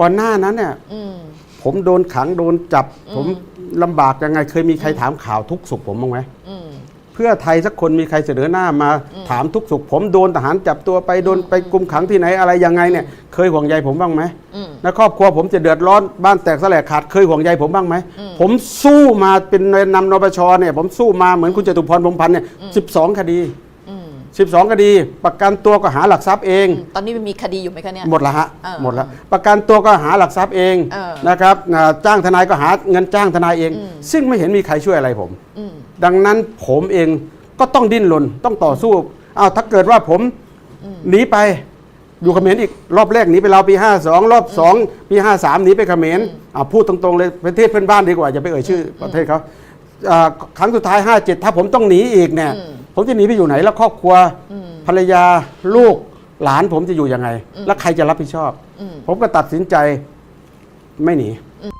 ก่อนหน้านั้นเนี่ยอืม ผมโดนขังโดนจับ อืม ผมลำบากยังไง เคยมีใครถามข่าวทุกสุขผมบ้างไหมอืม เพื่อไทยสักคนมีใครเสนอหน้ามาถามทุกสุข ผมโดนทหารจับตัวไปโดนไปกุมขังที่ไหนอะไรยังไงเนี่ย เคยห่วงใยผมบ้างไหม อืมและครอบครัวผมจะเดือดร้อนบ้านแตกสลายขาดเคยห่วงใยผมบ้างไหม อืม ผมสู้มาเป็นนำนปชเนี่ยผมสู้มาเหมือนคุณจตุพรพรหมพันธ์เนี่ยสิบสองคดี อืมสิบสองคดี ประกันตัวก็หาหลักทรัพย์เอง ตอนนี้มันมีคดีอยู่ไหมคะเนี่ย หมดละฮะเออหมดละประกันตัวก็หาหลักทรัพย์เองเออ นะครับอ่าจ้างทนายก็หาเงินจ้างทนายเองอืมซึ่งไม่เห็นมีใครช่วยอะไรผม อืม ดังนั้นผมเองก็ต้องดิ้นรนต้องต่อสู้อ้าวถ้าเกิดว่าผมหนีไปอยู่เขมรอีกรอบแรกหนีไปเราวปี 52 รอบ2ปี 53หนีไปเขมรอ่าพูดตรงๆเลยประเทศเพื่อนบ้านดีกว่าอย่าไปเอ่ยชื่อประเทศเขาอ่าครั้งสุดท้าย 57 ถ้าผมต้องหนีอีกเนี่ย อืม ผมจะหนีไปอยู่ไหนแล้วครอบครัวอืมภรรยาลูกหลานผมจะอยู่ยังไง แล้วใครจะรับผิดชอบอืมผมก็ตัดสินใจไม่หนีอืม